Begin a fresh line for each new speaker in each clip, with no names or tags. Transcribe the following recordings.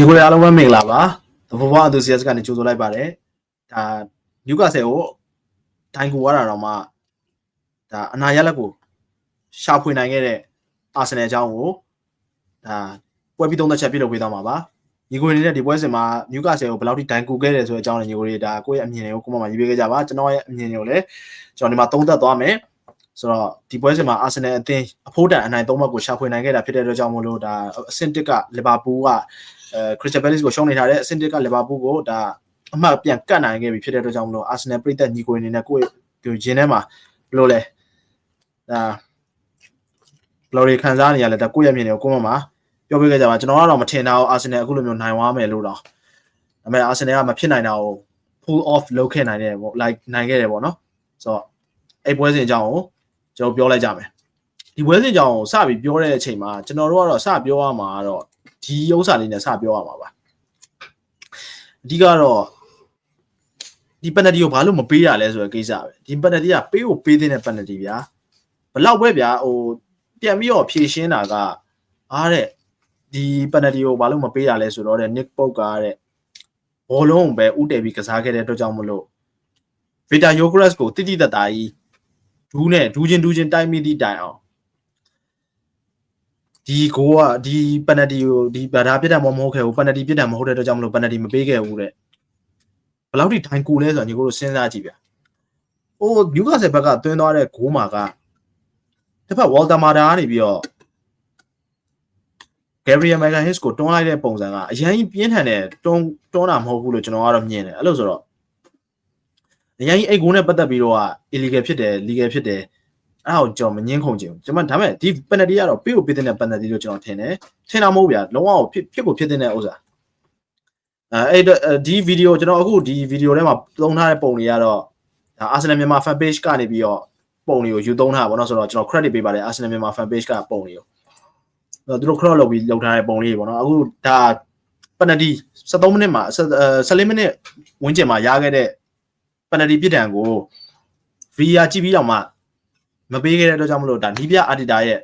ဒီကိုရအားလုံးပဲမင်္ဂလာပါသဘောပေါက် enthusiast ကနေကြိုဆိုလိုက်ပါတယ်ဒါနျူကာဆယ်ကိုဒိုင်ကိုရတာတော့မှဒါအနာရလက်ကိုရှာဖွေနိုင်ခဲ့တဲ့အာဆင်နယ်အကြောင်းကိုဒါပွဲပြီးသုံးသက်ချက်ပြုလုပ်ပေးသွားမှာပါညီကိုအနေနဲ့ဒီပွဲစဉ်မှာနျူကာဆယ်ကိုဘယ်လောက်ထိဒိုင်ကူခဲ့တယ်ဆိုတဲ့အကြောင်းနဲ့ညီကိုတွေဒါကိုယ့်ရဲ့အမြင်တွေကိုကိုမမှာရေးပေးခဲ့ကြပါကျွန်တော်ရဲ့အမြင်တွေကိုလည်းကျွန်တော်ဒီမှာသုံးသက်သွားမယ် ဆိုတော့ဒီပွဲစဉ်မှာအာဆင်နယ်အသင်းအဖိုးတန်အနိုင်သုံးဘက်ကိုရှာဖွေနိုင်ခဲ့တာဖြစ်တဲ့အတွက်ကြောင့်မို့လို့ဒါအဆင့်တစ်ကလီဗာပူးကအဲခရစ္စတယ်ဘယ်လစ်ကိုရှုံးနေထားတဲ့အဆင့်တစ်ကလီဗာပူးကိုဒါအမှတ်ပြန်ကတ်နိုင်ခဲ့ပြီဖြစ်တဲ့အတွက်ကြောင့်မလို့အာဆင်နယ်ပြည်သက်ညီကိုအနေနဲ့ကိုယ့်ရဲ့ဂျင်းထဲမှာဘယ်လိုလဲဒါဘယ်လိုတွေခံစားနေရလဲဒါကိုယ့်ရဲ့မြင်တွေကိုကိုယ့်မှာပြောပြခဲ့ကြပါကျွန်တော်ကတော့မထင်တာအာဆင်နယ်အခုလိုမျိုးနိုင်သွားမယ်လို့တော့ဒါပေမဲ့အာဆင်နယ်ကမဖြစ်နိုင်တာကို pull off လုပ်ခဲ့နိုင်တယ်ပေါ့ like နိုင်ခဲ့တယ်ပေါ့နော်ဆိုတော့အဲ့ပွဲစဉ်အကြောင်းကို ကျွန်တော်ပြောလိုက်ကြမယ်ဒီပွဲစဉ်အကြောင်းကိုစပြီးပြောတဲ့အချိန်မှာကျွန်တော်တို့ကတော့စပြောရမှာကတော့ဒီဥစ္စာလေးနဲ့စပြောရမှာပါအဓိကတော့ဒီပက်နတီကိုဘာလို့မပေးရလဲဆိုတဲ့ကိစ္စပဲဒီပက်နတီကပေးကိုပေးတဲ့ပက်နတီဗျာဘလောက်ပဲဗျာဟိုပြန်ပြီးတော့ဖြည့်ရှင်းတာကအားတဲ့ဒီပက်နတီကိုဘာလို့မပေးရလဲဆိုတော့တဲ့ Nick Pope ကတဲ့ဘောလုံးပဲဥတည်ပြီးကစားခဲ့တဲ့အတွက်ကြောင့်မလို့ Vita Yogres ကိုတိတိတတ်တာကြီး ဒူးနဲ့ဒူးချင်းဒူးချင်းတိုက်မိသည့်တိုင်အောင်ဒီကိုကဒီပနတီကိုဒီဗဒါပြစ်တယ်မမဟုတ်ခဲ့ဘူးပနတီပြစ်တယ်မဟုတ်တဲ့အတွက်ကြောင့်မလို့ပနတီမပေးခဲ့ဘူးတဲ့ဘယ်လောက်ထိထိုင်ကူလဲဆိုတော့ညီကိုတို့စဉ်းစားကြည့်ဗျ။အိုးနျူကာဆယ်ဘက်ကသွင်းသွားတဲ့ဂိုးမှာကတစ်ဖက်ဝေါ်တာမာတာကနေပြီးတော့ Gabriel Magalhaes ကိုတွန်းလိုက်တဲ့ပုံစံကအရင်ပြင်းထန်တဲ့တွန်းတွန်းတာမဟုတ်ဘူးလို့ကျွန်တော်ကတော့မြင်တယ်အဲ့လိုဆိုတော့ အရင်အိတ်ဂိုးနဲ့ပတ်သက်ပြီးတော့ illegal ဖြစ်တယ် legal ဖြစ်တယ်အဲ့ဒါကိုကျွန်တော်မငင်းခုန်ချင်ဘူးကျွန်မဒါပေမဲ့ဒီ penalty ကတော့ပေးကိုပေးတဲ့ penalty လို့ကျွန်တော်ထင်တယ်ထင်တာမဟုတ်ဗျာလုံးဝဖြစ်ဖြစ်ကိုဖြစ်တဲ့ဥစ္စာအဲအဲ့ဒီဗီဒီယိုကျွန်တော်အခုဒီဗီဒီယိုထဲမှာသုံးထားတဲ့ပုံတွေကတော့ဒါ Arsenal မြန်မာ fan page ကနေပြီးတော့ပုံတွေကိုယူသုံးထားပါတော့ဆိုတော့ကျွန်တော် credit ပေးပါတယ် Arsenal မြန်မာ fan page ကပုံတွေကိုသူတို့ cross လုပ်ပြီးလုပ်ထားတဲ့ပုံလေးတွေပေါ့နော်အခုဒါ penalty 73မိနစ်မှာ14မိနစ်ဝန်းကျင်မှာရခဲ့တဲ့ penalty ပြစ်ဒဏ်ကို VR ကြည့်ပြီးတော့မှမပေးခဲ့တဲ့အတွက်ကြောင့်မလို့ဒါလီးပြအာတီတာရဲ့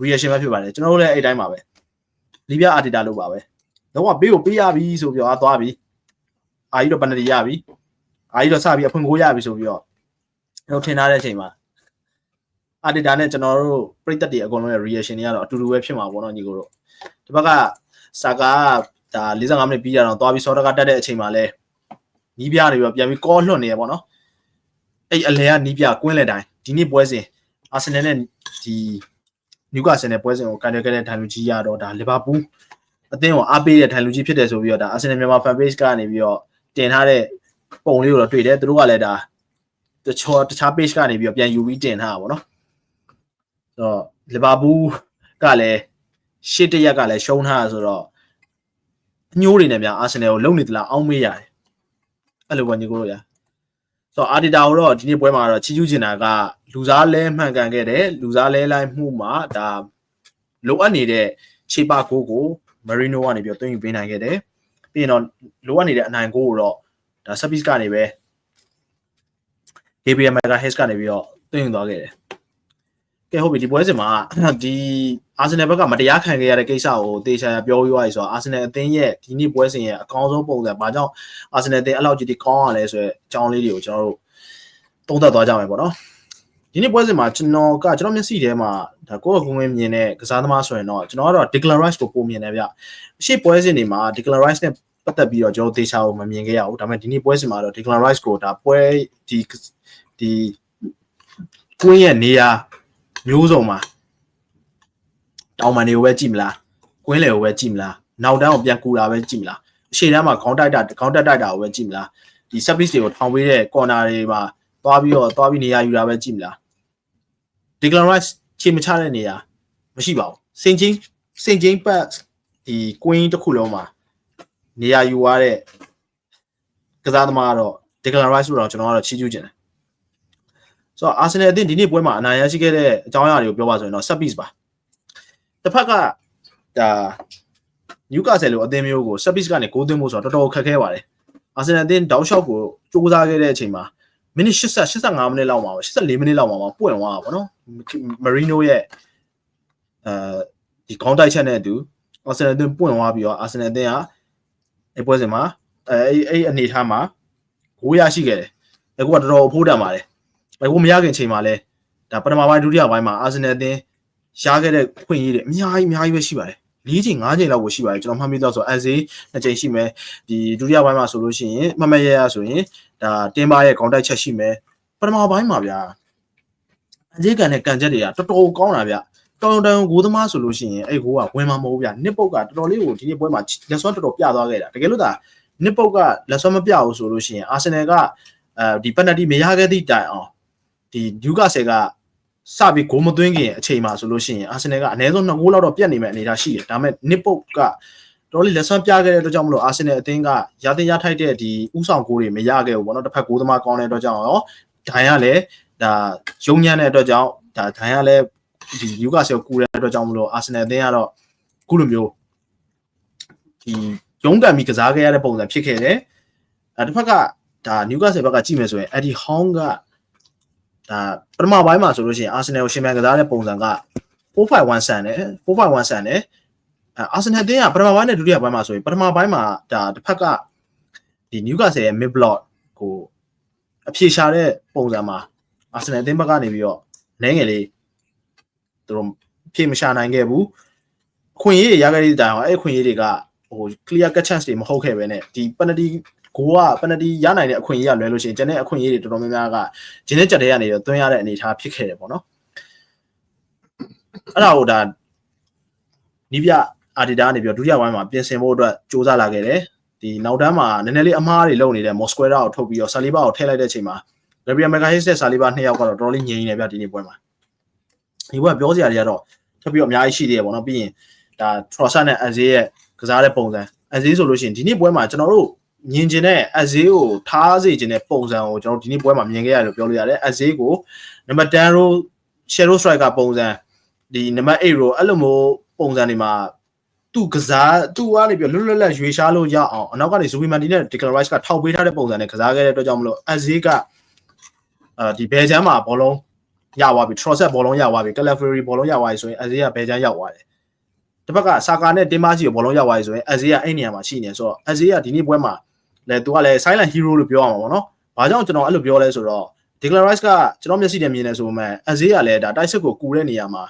reaction ပဲဖြစ်ပါတယ်ကျွန်တော်တို့လည်းအဲ့တိုင်းပါပဲလီးပြအာတီတာလို့ပါပဲတော့ကပေးကိုပေးရပြီဆိုပြီးတော့အာသွားပြီအာကြီးတော့ penalty ရပြီအာကြီးတော့စပြီးအဖွင့်ကိုရပြီဆိုပြီးတော့ကျွန်တော်ထင်ထားတဲ့အချိန်မှာအာတီတာနဲ့ကျွန်တော်တို့ပြိသက်တွေအကုန်လုံးရဲ့ reaction တွေကတော့အတူတူပဲဖြစ်မှာပေါ့နော်ညီကိုတို့ဒီဘက်ကစာကာဒါ45မိနစ်ပြီးကြတော့သွားပြီးစောတကတက်တဲ့အချိန်မှာလဲ နီးပြတွေပြန်ပြီးကောလွှတ်နေရပေါ့နော်အဲ့အလဲကနီးပြကွင်းလေတိုင်းဒီနေ့ပွဲစဉ်အာဆင်နယ်နဲ့ဒီနျူကာဆယ်နဲ့ပွဲစဉ်ကိုကန်တယ်ခဲ့တဲ့ထိုင်လူကြီးရတော့ဒါလီဗာပူးအသင်းကိုအားပေးတဲ့ထိုင်လူကြီးဖြစ်တယ်ဆိုပြီးတော့ဒါအာဆင်နယ်မြန်မာ fan page ကနေပြီးတော့တင်ထားတဲ့ပုံလေးကိုတော့တွေ့တယ်သူတို့ကလည်းဒါတချို့တခြား page ကနေပြီးတော့ပြန်ယူပြီးတင်ထားတာပေါ့နော်ဆိုတော့လီဗာပူးကလည်းရှစ်တရက်ကလည်းရှုံးထားတာဆိုတော့အညိုးတွေနဲ့များအာဆင်နယ်ကိုလုံနေသလားအောင်းမေးရတယ် အဲ့လိုပဲညီကိုတို့ရဆိုတော့အာဒီတာကိုတော့ဒီနေ့ပွဲမှာတော့ချီးကျူးချင်တာကလူစားလဲမှန်ကန်ခဲ့တယ်လူစားလဲလိုက်မှုမှာဒါလိုအပ်နေတဲ့ခြေပကိုကိုမရီနိုကနေပြီးတော့တွင်းယူပေးနိုင်ခဲ့တယ်ပြီးရင်တော့လိုအပ်နေတဲ့အနိုင်ကိုကိုတော့ဒါဆပ်ပစ်ကနေပဲ Gabriel Magalhaes ကနေပြီးတော့တွင်းယူသွားခဲ့တယ် ကဲဟုတ်ပြီဒီပွဲစဉ်မှာဒီအာဆင်နယ်ဘက်ကမတရားခံခဲ့ရတဲ့ကိစ္စကိုတေချာပြောပြရည်ဆိုတော့အာဆင်နယ်အသင်းရဲ့ဒီနေ့ပွဲစဉ်ရဲ့အကောင်းဆုံးပုံစံဘာကြောင့်အာဆင်နယ်အသင်းအဲ့လောက်ကြီးဒီကောင်းရလဲဆိုတော့အကြောင်းလေးတွေကိုကျွန်တော်တို့သုံးသပ်သွားကြမယ်ပေါ့နော်ဒီနေ့ပွဲစဉ်မှာကျွန်တော်ကကျွန်တော်မျက်စိထဲမှာဒါကိုယ့်ကိုယ်ကိုမြင်တဲ့ကစားသမားဆိုရင်တော့ကျွန်တော်ကတော့ Declan Rice ကိုပုံမြင်တယ်ဗျအရှိပွဲစဉ်တွေမှာ Declan Rice နဲ့ပတ်သက်ပြီးတော့ကျွန်တော်တေချာကိုမမြင်ခဲ့ရဘူးဒါပေမဲ့ဒီနေ့ပွဲစဉ်မှာတော့ Declan Rice ကိုဒါပွဲဒီဒီကွင်းရဲ့နေရာ မျိုးစုံမှာတောင်ပန်တွေကိုပဲကြည့်မလားကွင်းလေကိုပဲကြည့်မလားနောက်တန်းကိုပြန်ကူတာပဲကြည့်မလားအရှိတန်းမှာခေါင်းတိုက်တာခေါင်းတက်တိုက်တာကိုပဲကြည့်မလားဒီ service တွေကိုထောင်ပေးတဲ့ corner တွေမှာသွားပြီးတော့သွားပြီးနေရာယူတာပဲကြည့်မလား Declan Rice ချိန်မချတဲ့နေရာမရှိပါဘူးစင်ချင်းစင်ချင်းပတ်ဒီ queen တစ်ခုလုံးမှာနေရာယူရတဲ့ကစားသမားကတော့ Declan Rice လို့တော့ကျွန်တော်ကတော့ချီးကျူးခြင်းတယ် ဆိုတော့ Arsenal အသင်းဒီနေ့ပွဲမှာအနိုင်ရရှိခဲ့တဲ့အကြောင်းအရာတွေကိုပြောပါဆိုရင်တော့ set piece ပါတစ်ဖက်ကဒါ Newcastle လိုအသင်းမျိုးကို set piece ကနေဂိုးသွင်းဖို့ဆိုတော့တော်တော်ခက်ခဲပါတယ် Arsenal အသင်းတောက်လျှောက်ကိုစူးစမ်းခဲ့တဲ့အချိန်မှာမိနစ်80 85မိနစ်လောက်မှာပါ84မိနစ်လောက်မှာပါပွင့်သွားတာပေါ့နော် Marino ရဲ့အဲဒီခေါင်းတိုက်ချက်နဲ့အတူ Arsenal အသင်းပွင့်သွားပြီးတော့ Arsenal အသင်းကအဲ့ပွဲစဉ်မှာအဲအဲ့အဲ့အနေထားမှာဂိုးရရှိခဲ့တယ်အခုကတော်တော်ဖိုးတန်ပါတယ် အခုမရခင်ချိန်မှာလဲဒါပထမပိုင်းဒုတိယပိုင်းမှာအာဆင်နယ်အသင်းရှားခဲ့တဲ့ခွင့်ရည်တွေအများကြီးအများကြီးပဲရှိပါတယ်၄ချိန်၅ချိန်လောက်ကိုရှိပါတယ်ကျွန်တော်မှတ်မိတော့ဆိုအန်စီနှစ်ချိန်ရှိမယ်ဒီဒုတိယပိုင်းမှာဆိုလို့ရှိရင်မမရရဆိုရင်ဒါတင်းပါရဲ့ခေါင်းတိုက်ချက်ရှိမယ်ပထမပိုင်းမှာဗျာအကြီးကန်တဲ့ကန်ချက်တွေကတော်တော်ကောင်းတာဗျတောင်တန်ဂိုးသမားဆိုလို့ရှိရင်အဲ့ဂိုးကဝင်မှာမဟုတ်ဗျနစ်ပုတ်ကတော်တော်လေးကိုဒီနေ့ပွဲမှာလက်စွမ်းတော်တော်ပြသွားခဲ့တာတကယ်လို့ဒါနစ်ပုတ်ကလက်စွမ်းမပြဘူးဆိုလို့ရှိရင်အာဆင်နယ်ကအဲဒီပက်နတီမရခဲ့သည့်တိုင်အောင် ဒီနျူကာဆယ်ကစပြီးဂိုးမသွင်းခင်အချိန်မှာဆိုလို့ရှိရင်အာဆင်နယ်ကအနည်းဆုံး2ဂိုးလောက်တော့ပြတ်နေမဲ့အနေအထားရှိတယ်ဒါပေမဲ့နစ်ပုတ်ကတော်လေးလက်စွမ်းပြခဲ့တဲ့အတွက်ကြောင့်မလို့အာဆင်နယ်အသင်းကရတဲ့ရထိုက်တဲ့ဒီဥဆောင်ဂိုးတွေမရခဲ့ဘူးပေါ့နော်တစ်ဖက်ဂိုးသမားကောင်းတဲ့အတွက်ကြောင့်ရောဒိုင်ကလည်းဒါယုံညံ့တဲ့အတွက်ကြောင့်ဒါဒိုင်ကလည်းဒီယူကာဆယ်ကိုကူတဲ့အတွက်ကြောင့်မလို့အာဆင်နယ်အသင်းကတော့ခုလိုမျိုးဒီရုံးကန်ပြီးကစားခဲ့ရတဲ့ပုံစံဖြစ်ခဲ့တယ်အဲတစ်ဖက်ကဒါနျူကာဆယ်ဘက်ကကြည့်မယ်ဆိုရင်အဒီဟောင်းက ဒါပထမပိုင်းမှာဆိုလို့ရှိရင်အာဆင်နယ်ကိုရှင်ပြန်ကစားတဲ့ပုံစံက451ဆန်တယ်451ဆန်တယ်အဲအာဆင်နယ်အသင်းကပထမပိုင်းနဲ့ဒုတိယပိုင်းမှာဆိုရင်ပထမပိုင်းမှာဒါတစ်ဖက်ကဒီနျူကာဆယ်ရဲ့ mid block ကိုအဖြေရှာတဲ့ပုံစံမှာအာဆင်နယ်အသင်းဘက်ကနေပြီးတော့နဲငယ်လေးသူတို့ဖြေမရှာနိုင်ခဲ့ဘူးအခွင့်အရေးတွေရခဲ့တဲ့တိုင်အောင်အဲ့အခွင့်အရေးတွေကဟို clear cut chance တွေမဟုတ်ခဲ့ပဲနဲ့ဒီ penalty ကိုက penalty ရနိုင်တဲ့အခွင့်အရေးရလွဲလို့ရှိရင်ကျန်တဲ့အခွင့်အရေးတွေတော်တော်များများကဂျင်းနဲ့ကြက်တဲ့ကနေတော့သွင်းရတဲ့အနေအထားဖြစ်ခဲ့တယ်ပေါ့နော်အဲ့ဒါကိုဒါနီးပြအာဒီတာကနေပြီးတော့ဒုတိယပိုင်းမှာပြင်ဆင်ဖို့အတွက်စူးစမ်းလာခဲ့တယ်ဒီနောက်တန်းမှာနည်းနည်းလေးအမားတွေလုံနေတဲ့ Mosquera ကိုထုတ်ပြီးတော့ Saliba ကိုထည့်လိုက်တဲ့အချိန်မှာ Gabriel Magalhaes နဲ့ Saliba နှစ်ယောက်ကတော့တော်တော်လေးငြိမ်နေတယ်ဗျဒီနေ့ပွဲမှာဒီပွဲပြောစရာတွေကတော့ထပ်ပြီးတော့အများကြီးရှိသေးတယ်ပေါ့နော်ပြီးရင်ဒါ Trossard နဲ့ Aze ရဲ့ကစားတဲ့ပုံစံ Aze ဆိုလို့ရှိရင်ဒီနေ့ပွဲမှာကျွန်တော်တို့ မြင်ကျင်တဲ့ Aze ကိုထားစေခြင်းတဲ့ပုံစံကိုကျွန်တော်ဒီနေ့ပွဲမှာမြင်ခဲ့ရတယ်လို့ပြောလို့ရတယ် Aze ကိုနံပါတ်10 row shadow striker ပုံစံဒီနံပါတ်8 row အဲ့လိုမျိုးပုံစံတွေမှာသူကစားသူကနေပြီးလွတ်လွတ်လပ်ရွေရှားလို့ရအောင်အနောက်ကနေ Zubi Mandi နဲ့ Declan Rice ကထောက်ပေးထားတဲ့ပုံစံနဲ့ကစားခဲ့တဲ့အတွက်ကြောင့်မလို့ Aze ကအာဒီဘယ်ချမ်းမှာဘောလုံးရသွားပြီ Trossard ဘောလုံးရသွားပြီ Calafiori ဘောလုံးရသွားပြီဆိုရင် Aze ကဘယ်ချမ်းရောက်သွားတယ်တစ်ဖက်ကဆာကာနဲ့တင်မာဂျီကိုဘောလုံးရောက်သွားပြီဆိုရင် Aze ကအဲ့နေရာမှာရှိနေဆိုတော့ Aze ကဒီနေ့ပွဲမှာ လဲသူကလည်း silent hero လို့ပြောရမှာပေါ့နော်။ဘာကြောင့်ကျွန်တော်အဲ့လိုပြောလဲဆိုတော့ Declan Rice ကကျွန်တော်မျက်စိနဲ့မြင်နေဆိုမှ Aze ကလည်းဒါတိုက်စစ်ကိုကူတဲ့နေရာမှာ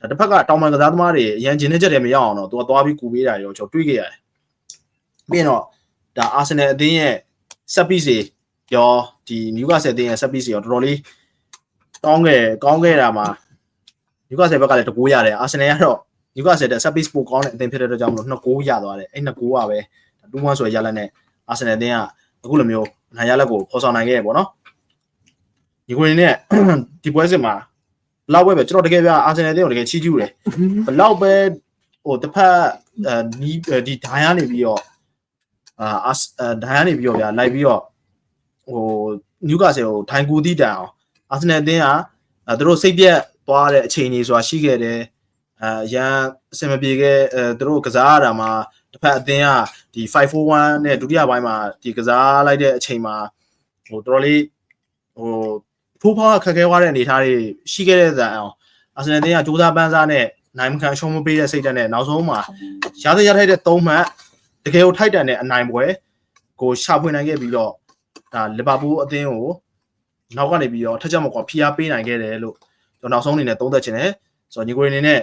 ဒါတစ်ဖက်ကတောင်ပန်ကစားသမားတွေအရန်ဂျင်းနေချက်တွေမရောက်အောင်တော့သူကသွားပြီးကူပေးတာရောကျွန်တော်တွေးခဲ့ရတယ်။ပြီးရင်တော့ဒါ Arsenal အသင်းရဲ့ set piece တွေရောဒီ Newcastle အသင်းရဲ့ set piece တွေရောတော်တော်လေးကောင်းခဲ့ကောင်းခဲ့တာမှာ Newcastle ဘက်ကလည်းတကိုးရတယ် Arsenal ကတော့ Newcastle တဲ့ set piece ပိုကောင်းတဲ့အသင်းဖြစ်တဲ့အတွက်ကြောင့်မလို့နှစ်ကိုးရသွားတယ်အဲ့နှစ်ကိုးကပဲ2-1ဆိုရရလက်နဲ့ အာဆင်နယ်အသင်းကအခုလိုမျိုးနိုင်ရလက်ကိုဖော်ဆောင်နိုင်ခဲ့ရပေါ့နော်ဒီကိုရင်းနဲ့ဒီပွဲစစ်မှာဘလောက်ပဲပဲကျွန်တော်တကယ်ပြအာဆင်နယ်အသင်းကိုတကယ်ချီးကျူးတယ်ဘလောက်ပဲဟိုတစ်ဖက်အဲဒီဒီဒိုင်းကနေပြီးတော့အာဒိုင်းကနေပြီးတော့ဗျာလိုက်ပြီးတော့ဟိုနျူကာဆယ်ကိုထိုင်ကူတီးတန်အောင်အာဆင်နယ်အသင်းကသူတို့စိတ်ပြက်သွားတဲ့အခြေအနေဆိုတာရှိခဲ့တယ်အဲရန်အဆင်မပြေခဲ့အဲသူတို့ကစားရတာမှာ တစ်ဖက်အသင်းကဒီ541နဲ့ဒုတိယပိုင်းမှာဒီကစားလိုက်တဲ့အချိန်မှာဟိုတော်တော်လေးဟိုဖိုးဖွားခက်ခဲသွားတဲ့အနေအထားတွေရှိခဲ့တဲ့ဇာန်အောင်အာဆင်နယ်အသင်းကစူးစမ်းပန်းစားနဲ့နိုင်မခံရှုံးမပေးတဲ့စိတ်ဓာတ်နဲ့နောက်ဆုံးမှာရသရထိုက်တဲ့၃မှတ်တကယ်ကိုထိုက်တန်တဲ့အနိုင်ပွဲကိုရှာဖွေနိုင်ခဲ့ပြီးတော့ဒါလီဗာပူးအသင်းကိုနောက်ကနေပြီးတော့ထက်ချက်မကွာဖိအားပေးနိုင်ခဲ့တယ်လို့ကျွန်တော်နောက်ဆုံးအနေနဲ့သုံးသပ်ချင်တယ်ဆိုတော့ညီကိုရင်းနေနဲ့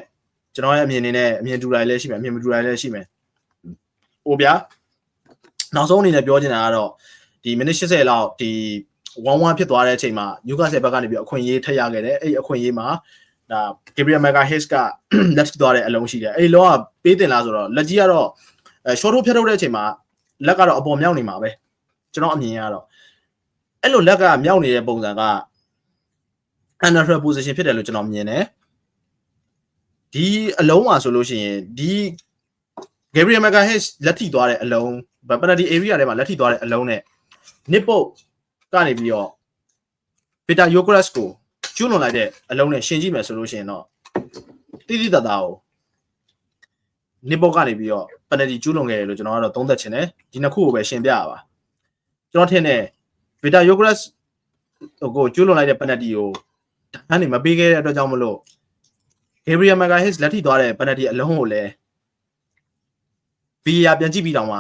ကျွန်တော်ရဲ့အမြင်အနေနဲ့အမြင်တူတိုင်းလည်းရှိမယ်အမြင်မတူတိုင်းလည်းရှိမယ် ဟိုဗျာနောက်ဆုံးအနေနဲ့ပြောချင်တာကတော့ဒီမိနစ်80လောက်ဒီ1-1ဖြစ်သွားတဲ့အချိန်မှာ Newcastle ဘက်ကနေပြီးအခွင့်အရေးထက်ရခဲ့တယ်အဲ့ဒီအခွင့်အရေးမှာဒါ Gabriel Magalhaes ကလက်ထိသွားတဲ့အလုံးရှိတယ်အဲ့ဒီလောကပေးတင်လားဆိုတော့လက်ကြီးကတော့အဲ short ဖြတ်ထုတ်တဲ့အချိန်မှာလက်ကတော့အပေါ်မြောက်နေမှာပဲကျွန်တော်အမြင်ကတော့အဲ့လိုလက်ကမြောက်နေတဲ့ပုံစံက under position ဖြစ်တယ်လို့ကျွန်တော်မြင်တယ်ဒီအလုံးမှာဆိုလို့ရှိရင်ဒီ Gabriel Magalhaes လက်ထိသွားတဲ့အလုံး penalty area ထဲမှာလက်ထိသွားတဲ့အလုံးနဲ့ Nippo ကနေပြီးတော့ Peter Yokres ကိုကျွလွန်လိုက်တဲ့အလုံးနဲ့ရှင်းကြည့်မယ်ဆိုလို့ရှိရင်တော့တိတိတတ်တာကို Nippo ကနေပြီးတော့ penalty ကျွလွန်ခဲ့တယ်လို့ကျွန်တော်ကတော့သုံးသပ်ချင်တယ်ဒီနှစ်ခုကိုပဲရှင်းပြရပါကျွန်တော်ထင်တယ် Peter Yokres ကိုကျွလွန်လိုက်တဲ့ penalty ကိုတန်းနေမပေးခဲ့တဲ့အတွက်ကြောင့်မလို့ Gabriel Magalhaes လက်ထိသွားတဲ့ penalty အလုံးကိုလည်း VAR ပြန်ကြည့်ပြီးတော့မှ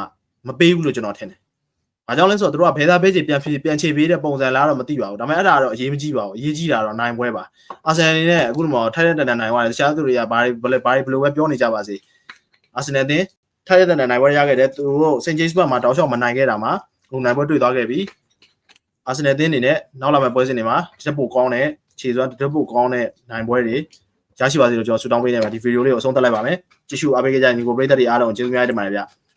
မပေးဘူးလို့ကျွန်တော်ထင်တယ်။ဘာကြောင့်လဲဆိုတော့သူတို့ကဘယ်သားပဲချေပြန်ဖြေပြန်ချေပေးတဲ့ပုံစံလားတော့မသိပါဘူး။ဒါပေမဲ့အဲ့ဒါတော့အရေးမကြီးပါဘူး။အရေးကြီးတာတော့နိုင်ပွဲပါ။အာဆင်နယ်အနေနဲ့အခုတော့ထိုက်တဲ့တန်တန်နိုင်သွားတယ်။တခြားသူတွေကဘာတွေဘယ်ဘာတွေဘယ်လိုပဲပြောနေကြပါစေ။အာဆင်နယ်တင်ထိုက်တဲ့တန်တန်နိုင်ပွဲရခဲ့တယ်။သူတို့စင်ဂျေးစ်ဘတ်မှာတောက်လျှောက်မနိုင်ခဲ့တာမှာဟိုနိုင်ပွဲတွေ့သွားခဲ့ပြီ။အာဆင်နယ်တင်အနေနဲ့နောက်လာမယ့်ပွဲစဉ်တွေမှာတစ်ချက်ပိုကောင်းတဲ့ခြေစွမ်းတစ်ချက်ပိုကောင်းတဲ့နိုင်ပွဲတွေ ရရှိပါစေလို့ကျွန်တော်ဆုတောင်းပေးနေပါဒီဗီဒီယိုလေးကိုအဆုံးသတ်လိုက်ပါမယ်။ကြည့်ရှုအားပေးကြတဲ့ညီကိုပရိသတ်တွေအားလုံးကျေးဇူးများတင်ပါတယ်ဗျ။